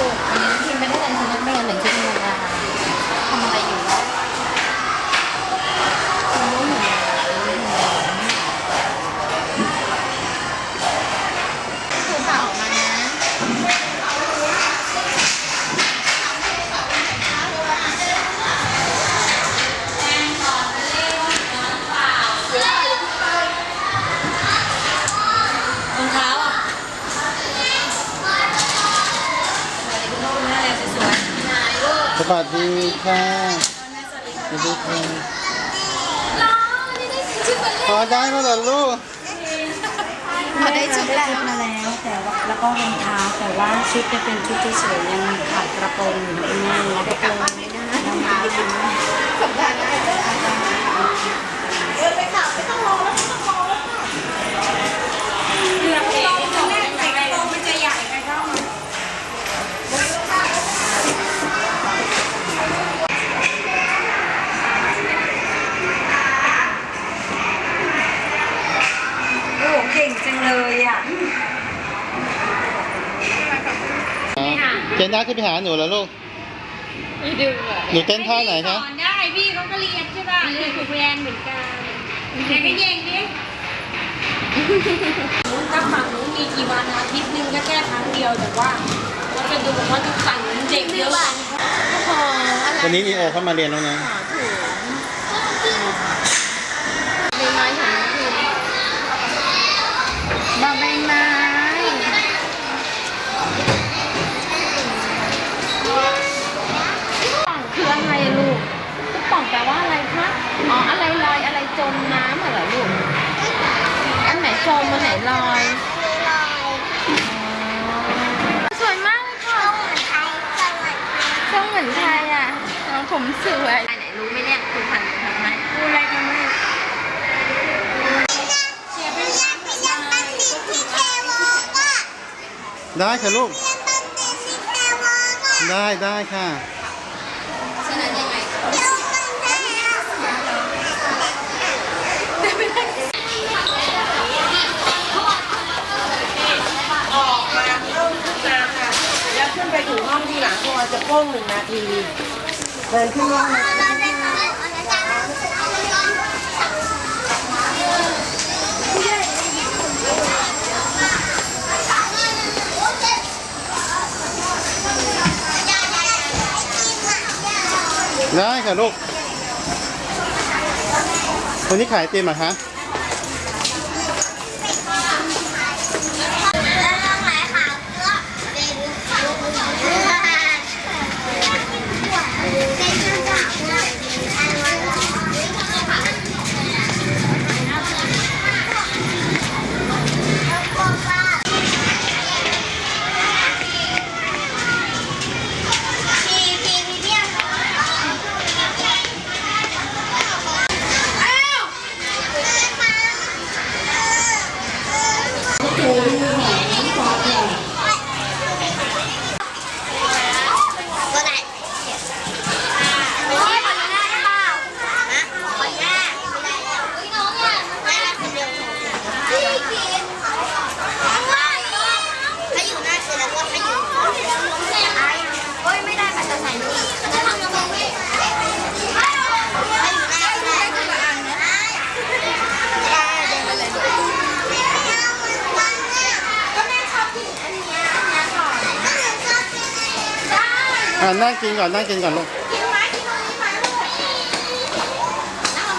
ลูกวันนี้พิมไม่ได้แต่งชุดนักเรียนแต่งชุด วัสดีค่ะสวัสดีค่ะพอได้มาเหรอลูกพอได้ชุดแล้วมาแล้วแต่ว่าแล้วก็รองเท้าแต่ว่าชุดจะเป็นชุดที่สวยยังขาดกระโปรงอยู่ข้างหน้าแล้วก็กระโปรงไม่ได้ยังไม่ได้ยินสำคัญนะอาจาร เก่งจังเลยอะเจนด้าขึ้นไปหาหนูแล้วลูกไม่ดูอะหนูเต้นท่าไหนคะ สอนได้พี่เขาก็เรียนใช่ป่ะเรียนถูกแรงเหมือนกันแต่ก็เย่งดิถ้าฝั่งนู้นมีกี่วันอาทิตย์หนึงก็แค่ครั้งเดียวแต่ว่าเขาจะดูว่าทุกฝั่งนู้นเด็กเยอะโอ้โหอะไรวันนี้นีโอเข้ามาเรียนแล้วนะ ใบไม้ของน้องพิม บาใบไม้ป่องคืออะไรอะลูกลูกป่องแปลว่าอะไรคะอ๋ออะไรลอยอะไรจมน้ำเหรอลูก อันไหนจมอันไหนลอยสวยมากเลยค่ะทรงเหมือนไทยอะน้องผมสวยไหนรู้ไหมเนี่ยคุณพันทำไหมรู้อะไรกันไหม ได้ค่ะลูก ได้ได้ค่ะฉะนั้นยังไงออกมาเริ่มขึ้นมาค่ะแล้วขึ้นไปถึงห้องที่หลังพอจะโป้งหนึ่งนาทีเดินขึ้นห้องได้ ได้ค่ะลูก วันนี้ขายเต็มเหรอคะ อ่านั่งกินก่อนนั่งกินก่อนลูก